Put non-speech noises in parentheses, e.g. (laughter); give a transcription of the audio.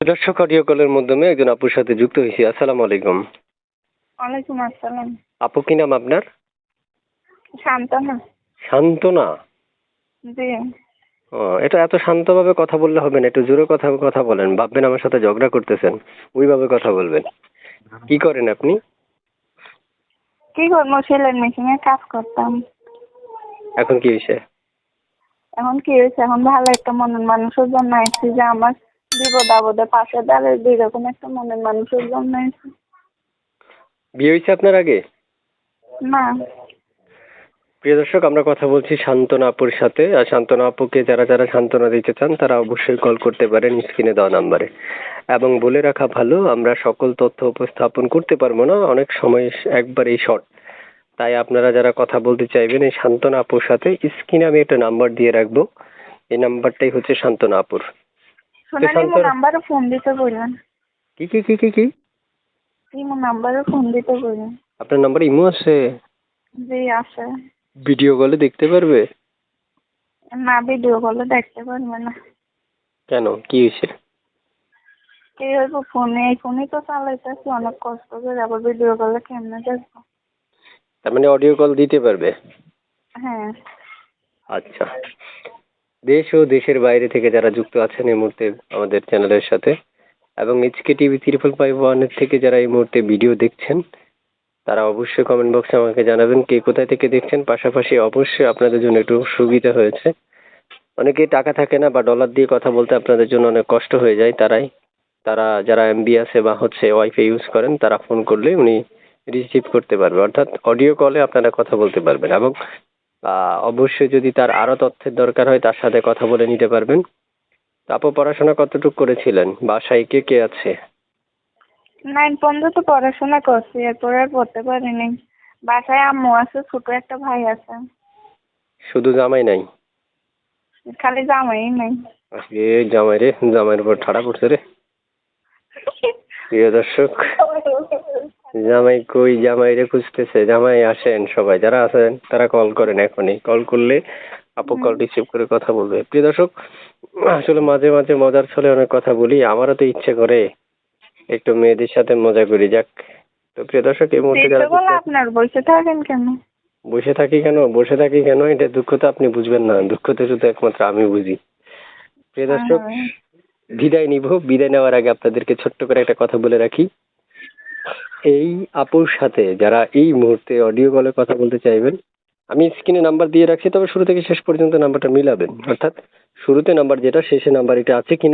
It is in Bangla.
দর্শক অডিও কলের মাধ্যমে একজন আপুর সাথে যুক্ত হয়েছি। আসসালামু আলাইকুম। ওয়ালাইকুম আসসালাম। আপু কি নাম আপনার? শান্তনা। শান্তনা? জি। ও এটা এত শান্তভাবে কথা বললে হবে না একটু জোরে কথা কথা বলেন। ভাববেন আমার সাথে ঝগড়া করতেছেন ওইভাবে কথা বলবেন। কি করেন আপনি? কি করব সেলের মেশিনে কাজ করতাম। এখন কি হয়েছে? এখন কি হয়েছে? এখন ভালো একটা মনের মানুষের জন্য আসছি যে আমার বিপদ আপদে পাশে দাঁড়িয়ে দুই রকম একটা মনের মানুষের জন্য বিয়ে হয়েছে আপনার আগে? না। প্রিয় দর্শক আমরা কথা বলছি শান্তনা আপুর সাথে। আর শান্তনা আপুকে যারা যারা সান্ত্বনা দিতে চান তারা অবশ্যই কল করতে পারেন স্ক্রিনে দেওয়া নাম্বারে এবং বলে রাখা ভালো আমরা সকল তথ্য উপস্থাপন করতে পারব না অনেক সময় একবারেই শর্ট তাই আপনারা যারা কথা বলতে চাইবেন এই শান্তনা আপুর সাথে স্ক্রিনে আমি একটা নাম্বার দিয়ে রাখব। এই নাম্বারটাই হচ্ছে শান্তনা আপুর। নিমো শান্তনা- নাম্বারে ফোন দিতে বললেন কি কি কি কি কি? ইমো নাম্বারে ফোন দিতে বললেন আপনার নাম্বার ইমো আছে? জি আছে। ভিডিও কলে দেখতে পারবে না ভিডিও কলে দেখতে পারবে না। কেন কি হয়েছে কি হইব ফোনে এই ফোনই তো চালাইতেছি অনেক কষ্ট করে আবার ভিডিও কলে কেমনে দেখব তার মানে অডিও কল দিতে পারবে হ্যাঁ। আচ্ছা। দেশ ও দেশের বাইরে থেকে যারা যুক্ত আছেন এই মুহূর্তে আমাদের চ্যানেলের সাথে এবং এইচকে টিভি ত্রিপল ফাইভ ওয়ানের থেকে যারা এই মুহূর্তে ভিডিও দেখছেন, তারা অবশ্যই কমেন্ট বক্সে আমাকে জানাবেন কে কোথায় থেকে দেখছেন। পাশাপাশি অবশ্যই আপনাদের জন্য একটু সুবিধা হয়েছে। অনেকেই টাকা থাকে না বা ডলার দিয়ে কথা বলতে আপনাদের জন্য অনেক কষ্ট হয়ে যায়। তারাই, তারা যারা এমবি আছে বা হচ্ছে ওয়াইফাই ইউজ করেন, তারা ফোন করলে উনি রিসিভ করতে পারবে। অর্থাৎ অডিও কলে আপনারা কথা বলতে পারবেন এবং অবশ্যই যদি তার আরও তথ্যের দরকার হয় তার সাথে কথা বলে নিতে পারবেন। তো আপু পড়াশোনা কতটুকু করেছিলেন? বাসায় কে কে আছে? নাইন পর্যন্ত তো পড়াশোনা করছি এরপরে আর পড়তে পারিনি। বাসায় আম্মু আছে ছোট একটা ভাই আছে। শুধু জামাই নাই? খালি জামাই নাই। আজকে জামাই রে জামাইয়ের উপর ঠাড়া পড়ছে রে। প্রিয় দর্শক। (laughs) জামাই কই জামাই রে খুঁজতেছে? জামাই আসেন সবাই যারা আছেন তারা কল করেন এখনই। কল করলে আপু কল রিসিভ করে কথা বলবে। প্রিয় দর্শক আসলে মাঝে মাঝে মজার ছলে অনেক কথা বলি আমারও তো ইচ্ছে করে একটু মেয়েদের সাথে মজা করি। যাক তো প্রিয় দর্শক এই মুহূর্তে যারা বলে আপনার বসে থাকেন কেন? বসে থাকি কেন? বসে থাকি কেন? এটা দুঃখ তো আপনি বুঝবেন না। দুঃখ তো শুধু একমাত্র আমি বুঝি। প্রিয় দর্শক হ্যাঁ। বিদায় নিব। বিদায় নেওয়ার আগে আপনাদেরকে ছোট্ট করে একটা কথা বলে রাখি। এই আপুর সাথে যারা এই মুহূর্তে অডিও কলে কথা বলতে চাইবেন, আমি স্ক্রিনে নাম্বার দিয়ে রাখছি, তবে শুরু থেকে শেষ পর্যন্ত নাম্বারটা মিলাবেন। অর্থাৎ শুরুতে নাম্বার যেটা, শেষে নাম্বার এটা আছে কিনা